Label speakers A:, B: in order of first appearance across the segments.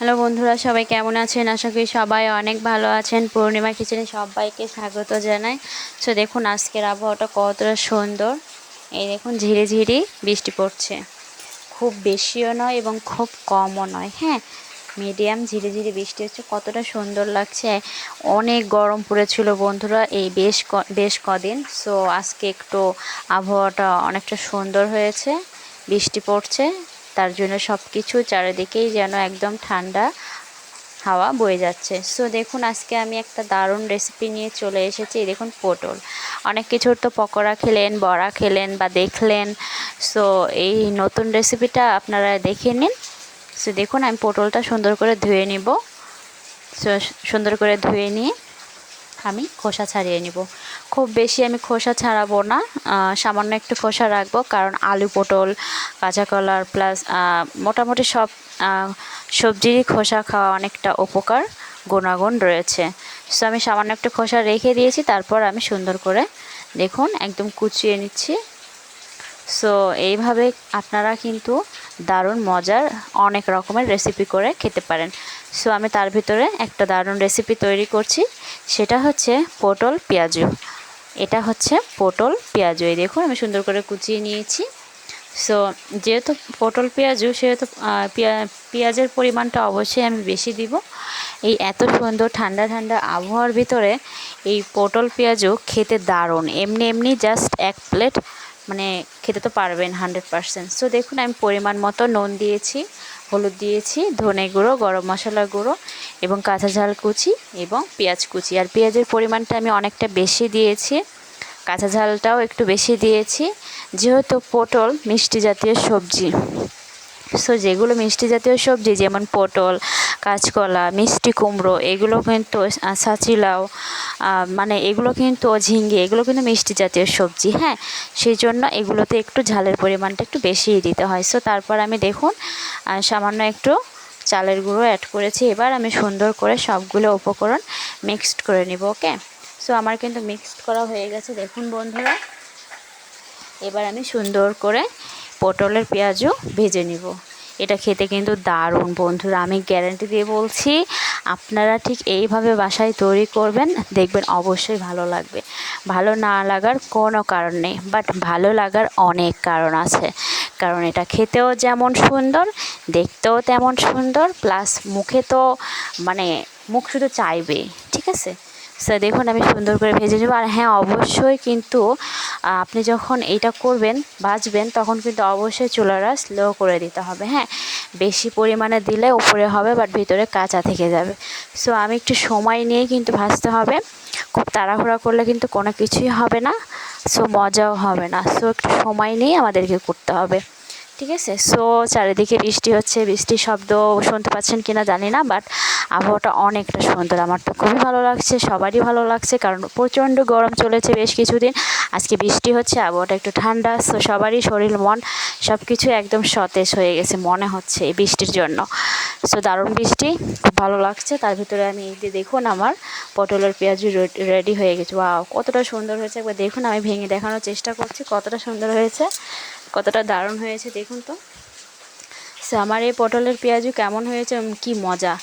A: Hello বন্ধুরা, সবাই কেমন আছেন? আশা করি সবাই অনেক ভালো আছেন। পূর্ণিমা কিচেনে সবাইকে স্বাগত জানাই। সো দেখুন, আজকের আবহাওয়াটা কতটা সুন্দর। এই দেখুন, ঝিরি ঝিরি বৃষ্টি পড়ছে। খুব বেশিও নয় এবং খুব কমও নয় হ্যাঁ? মিডিয়াম ঝিরি ঝিরি বৃষ্টি হচ্ছে, কতটা সুন্দর লাগছে। অনেক গরম পড়েছিল বন্ধুরা এই বেশ বেশ কদিন। সো আজকে একটু আবহাওয়াটা অনেকটা সুন্দর হয়েছে, বৃষ্টি পড়ছে। তার জন্য সব কিছু চারিদিকেই যেন একদম ঠান্ডা হাওয়া বয়ে যাচ্ছে। সো দেখুন, আজকে আমি একটা দারুণ রেসিপি নিয়ে চলে এসেছি। দেখুন, পটল। অনেক কিছুর তো পকোড়া খেলেন, বড়া খেলেন বা দেখলেন। সো এই নতুন রেসিপিটা আপনারা দেখে নিন। সো দেখুন, আমি পটলটা সুন্দর করে ধুয়ে নিব। সো সুন্দর করে ধুয়ে নিয়ে আমি খোসা ছাড়িয়ে নিব। খুব বেশি আমি খোসা ছাড়াবো না সামান্য একটু খোসা রাখব, কারণ আলু, পটল, কাঁচা কলার প্লাস মোটামুটি সব সবজিরই খোসা খাওয়া অনেকটা উপকার, গুণাগুণ রয়েছে। সো আমি সামান্য একটু খোসা রেখে দিয়েছি, তারপর আমি সুন্দর করে দেখুন একদম কুচিয়ে নিচ্ছি। সো এইভাবে আপনারা কিন্তু দারুণ মজার অনেক রকমের রেসিপি করে খেতে পারেন। সো আমি তার ভিতরে একটা দারুণ রেসিপি তৈরি করছি। সেটা হচ্ছে পটল পেঁয়াজু। এটা হচ্ছে পটল পেঁয়াজু। এই দেখুন, আমি সুন্দর করে কুচিয়ে নিয়েছি। সো যেহেতু পটল পেঁয়াজু, সেহেতু পেঁয়াজের পরিমাণটা অবশ্যই আমি বেশি দিব। এই এত সুন্দর ঠান্ডা ঠান্ডা আবহাওয়ার ভিতরে এই পটল পেঁয়াজু খেতে দারুণ। এমনি এমনি জাস্ট এক প্লেট মানে খেতে তো পারবেন হান্ড্রেড পারসেন্ট সো দেখুন, আমি পরিমাণ মতো নুন দিয়েছি, হলুদ দিয়েছি, ধনে গুঁড়ো, গরম মশলা গুঁড়ো এবং কাঁচা ঝাল কুচি এবং পেঁয়াজ কুচি। আর পেঁয়াজের পরিমাণটা আমি অনেকটা বেশি দিয়েছি, কাঁচা ঝালটাও একটু বেশি দিয়েছি। যেহেতু পটল মিষ্টি জাতীয় সবজি সো যেগুলো মিষ্টি জাতীয় সবজি, যেমন পটল, কাঁচকলা, মিষ্টি কুমড়ো, এগুলো কিন্তু সাচিলাও মানে এগুলো কিন্তু ঝিঙ্গে, এগুলো কিন্তু মিষ্টি জাতীয় সবজি হ্যাঁ? সেই জন্য এগুলোতে একটু ঝালের পরিমাণটা একটু বেশিই দিতে হয়। সো তারপর আমি দেখুন সামান্য একটু চালের গুঁড়ো অ্যাড করেছি। এবার আমি সুন্দর করে সবগুলো উপকরণ মিক্সড করে নিব ওকে সো আমার কিন্তু মিক্সড করা হয়ে গেছে। দেখুন বন্ধুরা, এবার আমি সুন্দর করে পটলের পেঁয়াজও ভেজে নিব। এটা খেতে কিন্তু দারুণ বন্ধুরা আমি গ্যারান্টি দিয়ে বলছি, আপনারা ঠিক এইভাবে বাসায় তৈরি করবেন, দেখবেন অবশ্যই ভালো লাগবে। ভালো না লাগার কোনো কারণ নেই বাট ভালো লাগার অনেক কারণ আছে। কারণ এটা খেতেও যেমন সুন্দর, দেখতেও তেমন সুন্দর প্লাস মুখে তো মানে মুখ শুধু চাইবে ঠিক আছে? সো দেখুন, আমি সুন্দর করে ভেজে নেব। আর হ্যাঁ অবশ্যই কিন্তু আপনি যখন এইটা করবেন, ভাজবেন, তখন কিন্তু অবশ্যই চুলাটা স্লো করে দিতে হবে হ্যাঁ? বেশি পরিমাণে দিলে উপরে হবে বাট ভিতরে কাঁচা থেকে যাবে। সো আমি একটু সময় নিয়ে কিন্তু ভাজতে হবে। খুব তাড়াহুড়া করলে কিন্তু কোনো কিছুই হবে না সো মজাও হবে না। সো একটু সময় নিয়ে আমাদেরকে করতে হবে। ঠিক আছে? সো চারিদিকে বৃষ্টি হচ্ছে, বৃষ্টির শব্দ শুনতে পাচ্ছেন কিনা জানি না বাট আবহাওয়াটা অনেকটা সুন্দর। আমার তো খুবই ভালো লাগছে, সবারই ভালো লাগছে, কারণ প্রচণ্ড গরম চলেছে বেশ কিছুদিন। আজকে বৃষ্টি হচ্ছে, আবহাওয়াটা একটু ঠান্ডা সো সবারই শরীর, মন সব কিছু একদম সতেজ হয়ে গেছে, মনে হচ্ছে এই বৃষ্টির জন্য। সো দারুণ বৃষ্টি, খুব ভালো লাগছে। তার ভিতরে আমি এই দেখুন আমার পটলের পেঁয়াজ রেডি হয়ে গেছে। ওয়াও কতটা সুন্দর হয়েছে। একবার দেখুন, আমি ভেঙে দেখানোর চেষ্টা করছি কতটা সুন্দর হয়েছে। কতটা দারুণ হয়েছে দেখুন তো। সো আমার এই পটলের পেঁয়াজু কেমন হয়েছে কি মজা।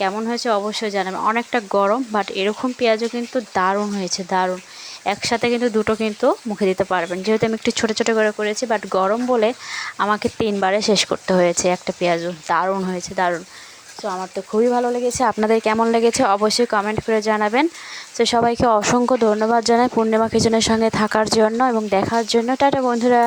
A: কেমন হয়েছে অবশ্যই জানাবেন। অনেকটা গরম বাট এরকম পেঁয়াজও কিন্তু দারুণ হয়েছে, দারুণ। একসাথে কিন্তু দুটো কিন্তু মুখে দিতে পারবেন। যেহেতু আমি একটু ছোটো ছোটো করে করেছি বাট গরম বলে আমাকে তিনবারে শেষ করতে হয়েছে একটা পেঁয়াজু। দারুণ হয়েছে, দারুণ। তো আমার তো খুবই ভালো লেগেছে। আপনাদের কেমন লেগেছে অবশ্যই কমেন্ট করে জানাবেন। তো সবাইকে অসংখ্য ধন্যবাদ জানাই পূর্ণিমা কিচেনের সঙ্গে থাকার জন্য এবং দেখার জন্য। টাটা, বন্ধুরা।